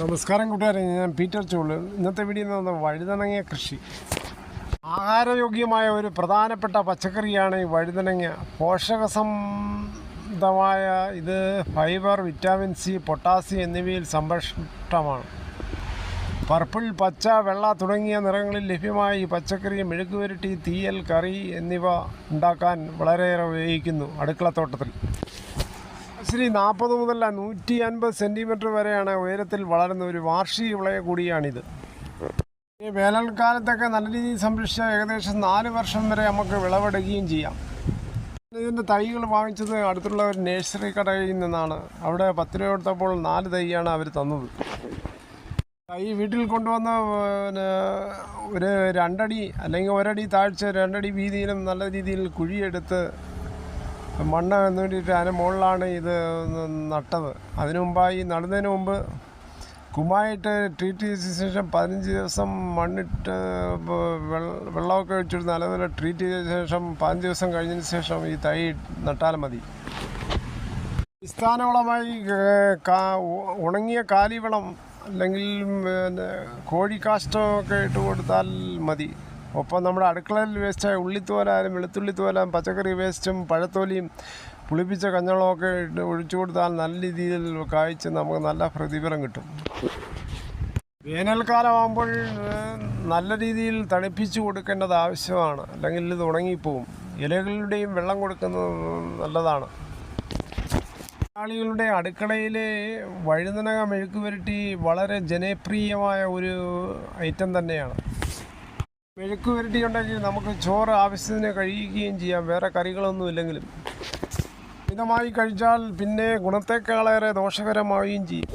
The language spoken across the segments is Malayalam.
നമസ്കാരം കൂട്ടുകാരെ ഞാൻ പീറ്റർ ചോൾ. ഇന്നത്തെ വീഡിയോ എന്ന് പറഞ്ഞാൽ വഴുതനങ്ങ കൃഷി. ആഹാരയോഗ്യമായ ഒരു പ്രധാനപ്പെട്ട പച്ചക്കറിയാണ് ഈ വഴുതനങ്ങ. പോഷകസംബന്ധമായ ഇത് ഫൈബർ വിറ്റാമിൻ സി പൊട്ടാസ്യം എന്നിവയിൽ സംരക്ഷിഷ്ടമാണ് പർപ്പിൾ പച്ച വെള്ള തുടങ്ങിയ നിറങ്ങളിൽ ലഭ്യമായ ഈ പച്ചക്കറി മെഴുക്കുവരട്ടി തീയൽ കറി എന്നിവ ഉണ്ടാക്കാൻ വളരെയേറെ ഉപയോഗിക്കുന്നു അടുക്കളത്തോട്ടത്തിൽ. ശരി നാൽപ്പത് മുതൽ നൂറ്റി അൻപത് സെന്റിമീറ്റർ വരെയാണ് ഉയരത്തിൽ വളരുന്ന ഒരു വാർഷിക വിളയ കൂടിയാണിത്. ഈ വേനൽക്കാലത്തൊക്കെ നല്ല രീതിയിൽ സംരക്ഷിച്ച ഏകദേശം നാല് വർഷം വരെ നമുക്ക് വിളവെടുക്കുകയും ചെയ്യാം. ഇതിന്റെ തൈകൾ വാങ്ങിച്ചത് അടുത്തുള്ള ഒരു നേഴ്സറി കടയിൽ നിന്നാണ്. അവിടെ പത്ത് രൂപ കൊടുത്തപ്പോൾ നാല് തൈയാണ് അവർ തന്നത്. തൈ വീട്ടിൽ കൊണ്ടുവന്ന പിന്നെ ഒരു രണ്ടടി അല്ലെങ്കിൽ ഒരടി താഴ്ച രണ്ടടി വീതിയിലും നല്ല രീതിയിൽ കുഴിയെടുത്ത് മണ്ണ് വേണ്ടിയിട്ട് അതിന് മുകളിലാണ് ഇത് നട്ടത്. അതിനു മുമ്പായി നടുന്നതിന് മുമ്പ് കുമ്മായിട്ട് ട്രീറ്റ് ചെയ്ത ശേഷം പതിനഞ്ച് ദിവസം മണ്ണിട്ട് വെള്ള- വെള്ളമൊക്കെ ഒഴിച്ചിട്ട് നല്ലപോലെ ട്രീറ്റ് ചെയ്ത ശേഷം പതിനഞ്ച് ദിവസം കഴിഞ്ഞതിന് ശേഷം ഈ തൈ നട്ടാൽ മതി. അടിസ്ഥാനവളമായി ഉണങ്ങിയ കാലിവളം അല്ലെങ്കിൽ പിന്നെ കോഴിക്കാഷ്ടമൊക്കെ ഇട്ട് കൊടുത്താൽ മതി. ഒപ്പം നമ്മുടെ അടുക്കളയിൽ വേസ്റ്റായ ഉള്ളിത്തോലായാലും വെളുത്തുള്ളിത്തോലായും പച്ചക്കറി വേസ്റ്റും പഴത്തോലിയും പുളിപ്പിച്ച കഞ്ഞളമൊക്കെ ഇട്ട് ഒഴിച്ചു കൊടുത്താൽ നല്ല രീതിയിൽ കായ്ച്ച് നമുക്ക് നല്ല പ്രതിഫലം കിട്ടും. വേനൽക്കാലമാകുമ്പോൾ നല്ല രീതിയിൽ തണുപ്പിച്ച് കൊടുക്കേണ്ടത് ആവശ്യമാണ്. അല്ലെങ്കിൽ ഇത് ഉണങ്ങിപ്പോവും. ഇലകളുടെയും വെള്ളം കൊടുക്കുന്നത് നല്ലതാണ്. മലയാളികളുടെ അടുക്കളയിലെ വഴുതനക മെഴുക്ക് പുരട്ടി വളരെ ജനപ്രിയമായ ഒരു ഐറ്റം തന്നെയാണ്. മെഴുക്ക് പുരട്ടി ഉണ്ടെങ്കിൽ നമുക്ക് ചോറ് ആവശ്യത്തിന് കഴിയുകയും ചെയ്യാം. വേറെ കറികളൊന്നും ഇല്ലെങ്കിലും. മിതമായി കഴിച്ചാൽ പിന്നെ ഗുണത്തേക്കാളേറെ ദോഷകരമാവുകയും ചെയ്യും.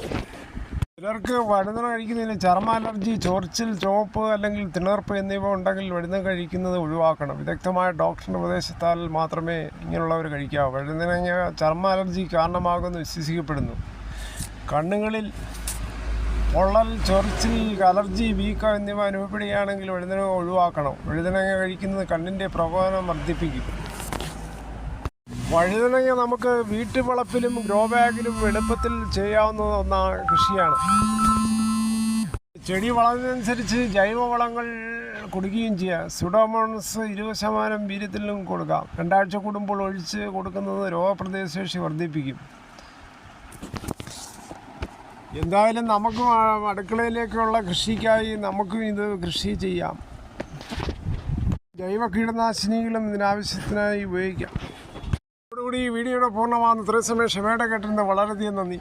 ചിലർക്ക് വഴുതന കഴിക്കുന്നതിന് ചർമ്മ അലർജി ചൊറിച്ചിൽ ചുവപ്പ് അല്ലെങ്കിൽ തിണർപ്പ് എന്നിവ ഉണ്ടെങ്കിൽ വഴുതന കഴിക്കുന്നത് ഒഴിവാക്കണം. വിദഗ്ധമായ ഡോക്ടറിന്റെ ഉപദേശത്താൽ മാത്രമേ ഇങ്ങനെയുള്ളവർ കഴിക്കാവൂ. വഴുതനങ്ങ ചർമ്മ അലർജി കാരണമാകുമെന്ന് വിശ്വസിക്കപ്പെടുന്നു. കണ്ണുകളിൽ പൊള്ളൽ ചൊറിച്ചിൽ അലർജി വീക്കം എന്നിവ അനുഭവപ്പെടുകയാണെങ്കിൽ വഴുതന ഒഴിവാക്കണം. വഴുതനങ്ങ കഴിക്കുന്നത് കണ്ണിന്റെ പ്രകോപനം വർദ്ധിപ്പിക്കും. വഴുതനങ്ങ നമുക്ക് വീട്ടുവളപ്പിലും ഗ്രോ ബാഗിലും എളുപ്പത്തിൽ ചെയ്യാവുന്ന ഒന്നാണ് കൃഷിയാണ്. ചെടി വളർന്നതനുസരിച്ച് ജൈവവളങ്ങൾ കൊടുക്കുകയും ചെയ്യാം. സുഡോമോൺസ് ഇരുപത് ശതമാനം വീര്യത്തിലും കൊടുക്കാം. രണ്ടാഴ്ച കൂടുമ്പോൾ ഒഴിച്ച് കൊടുക്കുന്നത് രോഗപ്രതിരോധശേഷി വർദ്ധിപ്പിക്കും. എന്തായാലും നമുക്കും അടുക്കളയിലേക്കുള്ള കൃഷിക്കായി നമുക്കും ഇത് കൃഷി ചെയ്യാം. ജൈവ കീടനാശിനികളും ഇതിനാവശ്യത്തിനായി ഉപയോഗിക്കാം. അതോടുകൂടി ഈ വീഡിയോയുടെ പൂർണമാകുന്ന ഇത്രയും സമയം ക്ഷമയുടെ കേട്ടിരുന്നത് വളരെയധികം നന്ദി.